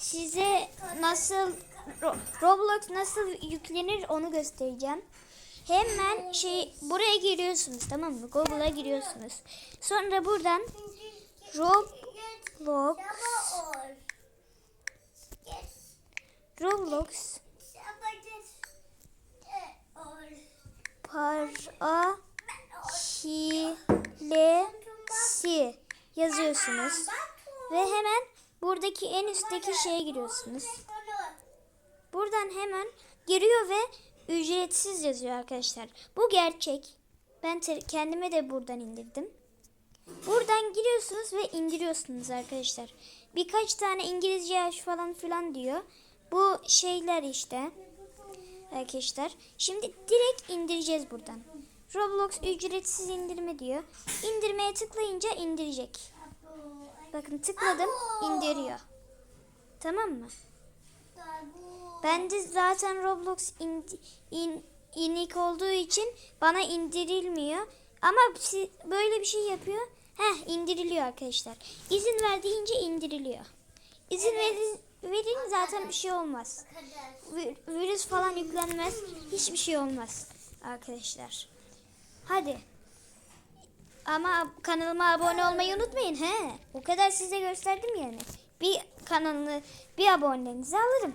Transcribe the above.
size nasıl Ro- Roblox nasıl yüklenir onu göstereceğim. Hemen şey buraya giriyorsunuz tamam mı? Google'a giriyorsunuz. Sonra buradan Roblox Roblox para hilesi yazıyorsunuz. Ve hemen buradaki en üstteki şeye giriyorsunuz. Buradan hemen giriyor ve ücretsiz yazıyor arkadaşlar. Bu gerçek. Ben kendime de buradan indirdim. Buradan giriyorsunuz ve indiriyorsunuz arkadaşlar. Birkaç tane İngilizce yaş falan filan diyor. Bu şeyler işte. Arkadaşlar. Şimdi direkt indireceğiz buradan. Roblox ücretsiz indirme diyor. İndirmeye tıklayınca indirecek. Bakın tıkladım indiriyor. Tamam mı? Bende zaten Roblox in, in, inik olduğu için bana indirilmiyor. Ama böyle bir şey yapıyor. Heh indiriliyor arkadaşlar. İzin ver deyince indiriliyor. İzin verin, verin zaten bir şey olmaz. Vi- Virüs falan yüklenmez. Hiçbir şey olmaz arkadaşlar. Hadi. Ama kanalıma abone olmayı unutmayın he. O kadar size gösterdim yani. Bir kanalını bir abonenizi alırım.